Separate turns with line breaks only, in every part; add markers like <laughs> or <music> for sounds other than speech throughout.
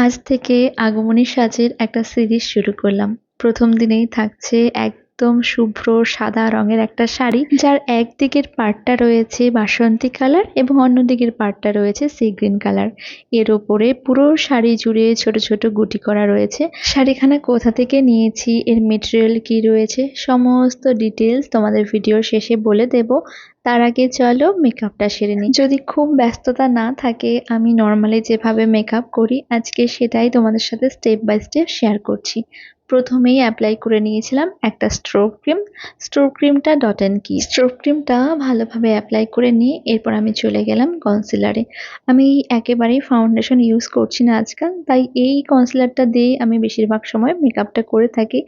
আজ থেকে আগমনী সাজের একটা সিরিজ শুরু করলাম। প্রথম দিনেই থাকছে একদম শুভ্র সাদা রঙের একটা শাড়ি, যার একদিকের পার্টটা রয়েছে বাসন্তী কালার এবং অন্য দিকের পার্টটা রয়েছে সি গ্রিন কালার। এর ওপরে পুরো শাড়ি জুড়ে ছোট ছোট গুটি করা রয়েছে। শাড়িখানা কোথা থেকে নিয়েছি, এর মেটেরিয়াল কি রয়েছে, সমস্ত ডিটেলস তোমাদের ভিডিওর শেষে বলে দেব। তার আগে চলো মেকআপটা সেরে নিই। যদি খুব ব্যস্ততা না থাকে, আমি নর্মালি যেভাবে মেকআপ করি, আজকে সেটাই তোমাদের সাথে স্টেপ বাই স্টেপ শেয়ার করছি। প্রথমেই অ্যাপ্লাই করে নিয়েছিলাম একটা স্ট্রোক ক্রিম স্ট্রোক ক্রিমটা ডট অ্যান্ড কি স্ট্রোক ক্রিমটা ভালোভাবে অ্যাপ্লাই করে নিয়ে এরপর আমি চলে গেলাম কনসিলারে আমি একেবারেই ফাউন্ডেশন ইউজ করছি না আজকাল, তাই এই কনসিলারটা দিয়েই আমি বেশিরভাগ সময় মেকআপটা করে থাকি।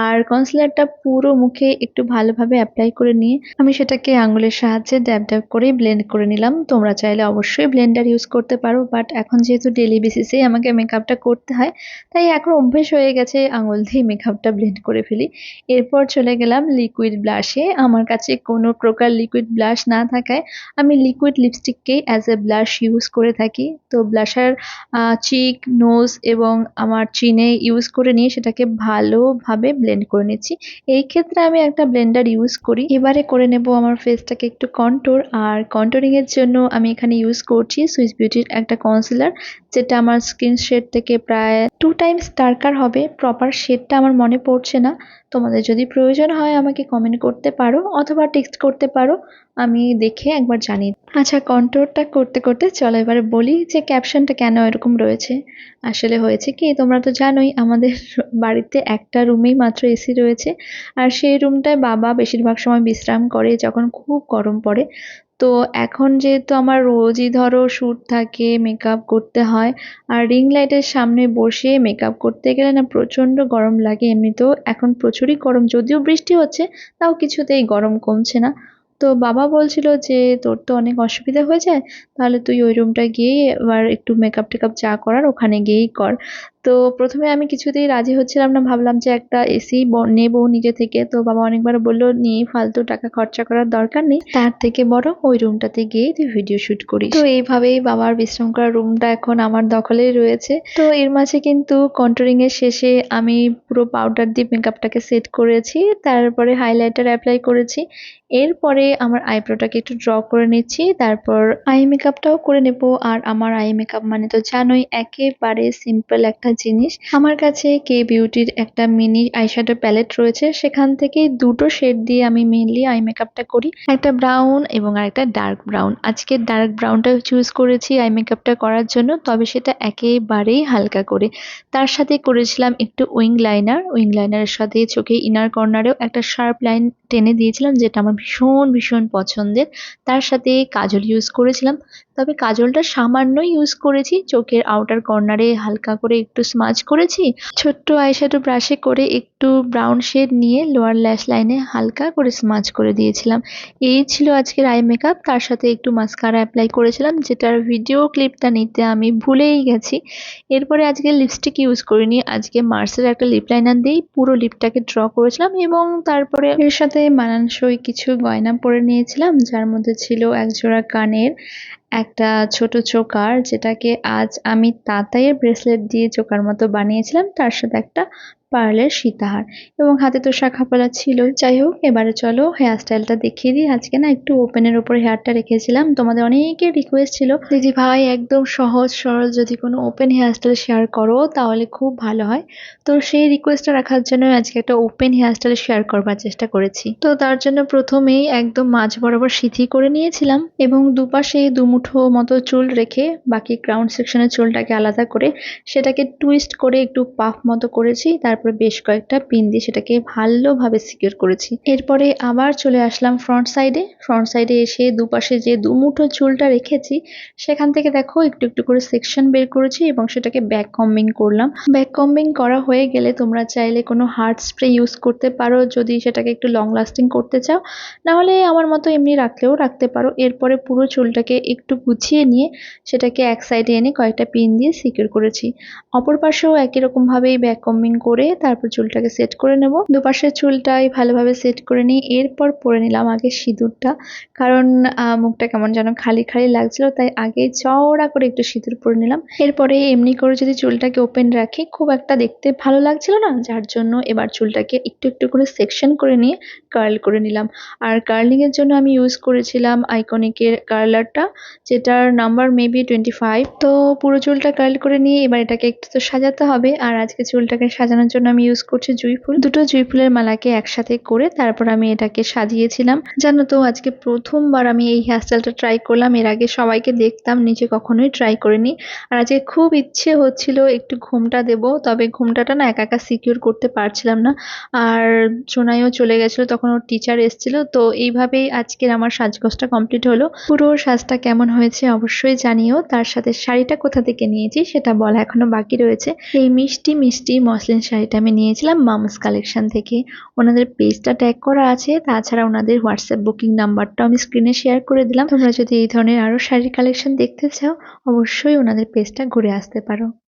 আর কনসিলারটা পুরো মুখে একটু ভালোভাবে অ্যাপ্লাই করে নিয়ে আমি সেটাকে আঙুলের সাহায্যে ড্যাব ড্যাব করে ব্লেন্ড করে নিলাম। তোমরা চাইলে অবশ্যই ব্লেন্ডার ইউজ করতে পারো বাট এখন যেহেতু ডেলি বেসিসেই আমাকে মেকআপটা করতে হয়, তাই এখন অভ্যেস হয়ে গেছে আঙুল দিয়ে মেকআপটা ব্লেন্ড করে ফেলি। এরপর চলে গেলাম লিকুইড ব্লাশে আমার কাছে কোনো প্রকার লিকুইড ব্লাশ না থাকায় আমি লিকুইড লিপস্টিককেই অ্যাজ এ ব্লাশ ইউজ করে থাকি। তো ব্লাশার চিক নোজ এবং আমার চিনে ইউজ করে নিয়ে সেটাকে ভালোভাবে ব্লেন্ড করে নিচ্ছি। এই ক্ষেত্রে আমি একটা ব্লেন্ডার ইউজ করি। এবারে করে নেব আমার ফেসটাকে একটু কন্ট্রোর আর কন্ট্রোরিংয়ের জন্য আমি এখানে ইউজ করছি সুইস বিউটির একটা কনসিলার যেটা আমার স্কিন শেড থেকে প্রায় টু টাইমস ডার্কার হবে প্রপার শেডটা আমার মনে পড়ছে না। তোমাদের যদি প্রয়োজন হয় আমাকে কমেন্ট করতে পারো অথবা টেক্সট করতে পারো, আমি দেখে একবার জানি আচ্ছা কন্ট্রোলটা করতে করতে চলো এবারে বলি যে ক্যাপশনটা কেন এরকম রয়েছে। আসলে হয়েছে কি, তোমরা তো জানোই আমাদের <laughs> বাড়িতে একটা রুমেই মাত্র এসি রয়েছে। আর সেই রুমটায় বাবা বেশিরভাগ সময় বিশ্রাম করে যখন খুব গরম পড়ে। তো এখন যেহেতু আমার রোজই ধরো শ্যুট থাকে মেকআপ করতে হয়, আর রিং লাইটের সামনে বসে মেকআপ করতে গেলে না প্রচণ্ড গরম লাগে, এমনিতেও এখন প্রচুরই গরম যদিও বৃষ্টি হচ্ছে তাও কিছুতেই গরম কমছে না। তো বাবা বলছিল যে, তোর তো অনেক অসুবিধা হয়ে যায়, তাহলে তুই ওই রুমটা গিয়েই এবার একটু মেকআপ টেকআপ যা করার ওখানে গিয়েই কর। তো প্রথমে আমি কিছুতেই রাজি হচ্ছিলাম না, ভাবলাম যে একটা এসি নেব নিজে থেকে। তো বাবা অনেকবার বলল, নিয়ে ফালতু টাকা খরচা করার দরকার নেই, তার থেকে বরং ওই রুমটাতে গিয়ে তুই ভিডিও শুট করি তো এইভাবেই বাবার বিশ্রাম করার রুমটা এখন আমার দখলেই রয়েছে। তো এর মাঝে কিন্তু কন্ট্রোলিং এর শেষে আমি পুরো পাউডার দিয়ে মেকআপটাকে সেট করেছি, তারপরে হাইলাইটার অ্যাপ্লাই করেছি। এরপরে আমার আইব্রোটাকে একটু ড্র করে নিচ্ছি, তারপর আই মেকআপটাও করে নেব। আর আমার আই মেকআপ মানে তো জানোই, একেবারে সিম্পল একটা জিনিস। আমার কাছে কে বিউটির একটা মিনি আইশ্যাডো প্যালেট রয়েছে। সেখান থেকে দুটো শেড দিয়ে আমি মেনলি আই মেকআপটা করি। একটা ব্রাউন এবং আরেকটা ডার্ক ব্রাউন আজকে ডার্ক ব্রাউনটা চুজ করেছি আই মেকআপটা করার জন্য, তবে সেটা একেবারেই হালকা করে। তার সাথে করেছিলাম একটু উইং লাইনার উইং লাইনারের সাথে চোখে ইনার কর্নারেও একটা শার্প লাইন টেনে দিয়েছিলাম, যেটা আমার ভীষণ ভীষণ পছন্দের। তার সাথে কাজল ইউজ করেছিলাম। তবে কাজলটা সামান্য ইউজ করেছি। চোখের আউটার কর্নারে হালকা করে একটু স্মাচ করেছি। ছোট্ট আইশ্যাডো ব্রাশে করে একটু ব্রাউন শেড নিয়ে লোয়ার ল্যাশ লাইনে হালকা করে স্মাচ করে দিয়েছিলাম। এই ছিল আজকের আই মেকআপ তার সাথে একটু মাস্কারা অ্যাপ্লাই করেছিলাম, যেটার ভিডিও ক্লিপটা নিতে আমি ভুলেই গেছি। এরপরে আজকে লিপস্টিক ইউজ করিনি। আজকে মার্সের একটা লিপ লাইনার দিয়েই পুরো লিপটাকে ড্র করেছিলাম এবং তারপরে এর সাথে মানানসই কিছু গয়না পরে নিয়েছিলাম যার মধ্যে ছিল একজোড়া কানের একটা ছোট চোকার যেটাকে আজ আমি তাঁতাইয়ের ব্রেসলেট দিয়ে চোকার মতো বানিয়েছিলাম, তার সাথে একটা পার্লের সীতাহার। এবং হাতে তো শাখাপালা ছিল। যাই হোক, এবারে চলো হেয়ার স্টাইলটা দেখিয়ে দিই। আজকে না একটু ওপেনের ওপর হেয়ারটা রেখেছিলাম। তোমাদের অনেকের রিকোয়েস্ট ছিল, দিদি ভাই, একদম সহজ, সরল যদি কোনো ওপেন হেয়ার স্টাইল শেয়ার করো, তাহলে খুব ভালো হয়। তো সেই রিকোয়েস্টটা রাখার জন্য আজকে একটা ওপেন হেয়ার স্টাইল শেয়ার করবার চেষ্টা করেছি। তো তার জন্য প্রথমেই একদম মাঝ বরাবর সিথি করে নিয়েছিলাম এবং দুপাশে দুমুঠো মতো চুল রেখে বাকি গ্রাউন্ড সেকশনের চুলটাকে আলাদা করে সেটাকে টুইস্ট করে একটু পাফ মতো করেছি তার তারপরে বেশ কয়েকটা পিন দিয়ে সেটাকে ভালোভাবে সিকিউর করেছি। এরপরে আবার চলে আসলাম ফ্রন্ট সাইডে ফ্রন্ট সাইডে এসে দুপাশে যে দুমুঠো চুলটা রেখেছি, সেখান থেকে দেখো একটু একটু করে সেকশন বের করেছি এবং সেটাকে ব্যাক কম্বিং করলাম। ব্যাক কম্বিং করা হয়ে গেলে তোমরা চাইলে কোনো হার্ড স্প্রে ইউজ করতে পারো, যদি সেটাকে একটু লং লাস্টিং করতে চাও। নাহলে আমার মতো এমনি রাখলেও রাখতে পারো। এরপরে পুরো চুলটাকে একটু একটু গুছিয়ে নিয়ে সেটাকে এক সাইডে এনে কয়েকটা পিন দিয়ে সিকিউর করেছি। অপর পাশেও একই রকম ভাবেই ব্যাক কম্বিং করে তারপর চুলটাকে সেট করে নেব। দুপাশের চুলটাই ভালোভাবে সেট করে নিই এরপর পরে নিলাম আগে সিঁদুরটা। কারণ মুখটা কেমন যেন খালি খালি লাগছিল, তাই আগে চওড়া করে একটু সিঁদুর পরে নিলাম। এরপরে এমনি করে যদি চুলটাকে ওপেন রাখি, খুব একটা দেখতে ভালো লাগছিল না, যার জন্য এবার চুলটাকে একটু একটু করে সেকশন করে নিয়ে কার্ল করে নিলাম। আর কার্লিং এর জন্য আমি ইউজ করেছিলাম আইকনিকের কার্লারটা যেটার নাম্বার মেবি টোয়েন্টি ফাইভ তো পুরো চুলটা কার্ল করে নিয়ে এবার এটাকে একটু তো সাজাতে হবে। আর আজকে চুলটাকে সাজানোর জন্য আমি ইউজ করছি জুঁই ফুল। দুটো জুঁই ফুলের মালাকে একসাথে করে তারপর আমি এটাকে সাজিয়েছিলাম। জানো তো, আজকে প্রথমবার আমি এই হেয়ারস্টাইলটা ট্রাই করলাম। এর আগে সবাইকে দেখতাম, নিজে কখনোই ট্রাই করিনি। আর আজকে খুব ইচ্ছে হচ্ছিল একটু ঘুমটা দেব, তবে ঘুমটাটা না একা একা সিকিউর করতে পারছিলাম না। আর সোনাইও চলে গেছিল, তখন ওর টিচার এসেছিল। তো এইভাবেই আজকের আমার সাজগোজটা কমপ্লিট হলো। পুরো সাজটা কেমন হয়েছে, অবশ্যই জানিও। তার সাথে শাড়িটা কোথা থেকে নিয়েছি সেটা বলা, এখনও বাকি রয়েছে। এই মিষ্টি মিষ্টি মসলিন শাড়িটা আমি নিয়েছিলাম মামস কালেকশন থেকে। ওনাদের পেজটা ট্যাগ করা আছে, তাছাড়া ওনাদের হোয়াটসঅ্যাপ বুকিং নাম্বারটা আমি স্ক্রিনে শেয়ার করে দিলাম। তোমরা যদি এই ধরনের আরও শাড়ির কালেকশন দেখতে চাও, অবশ্যই ওনাদের পেজটা ঘুরে আসতে পারো।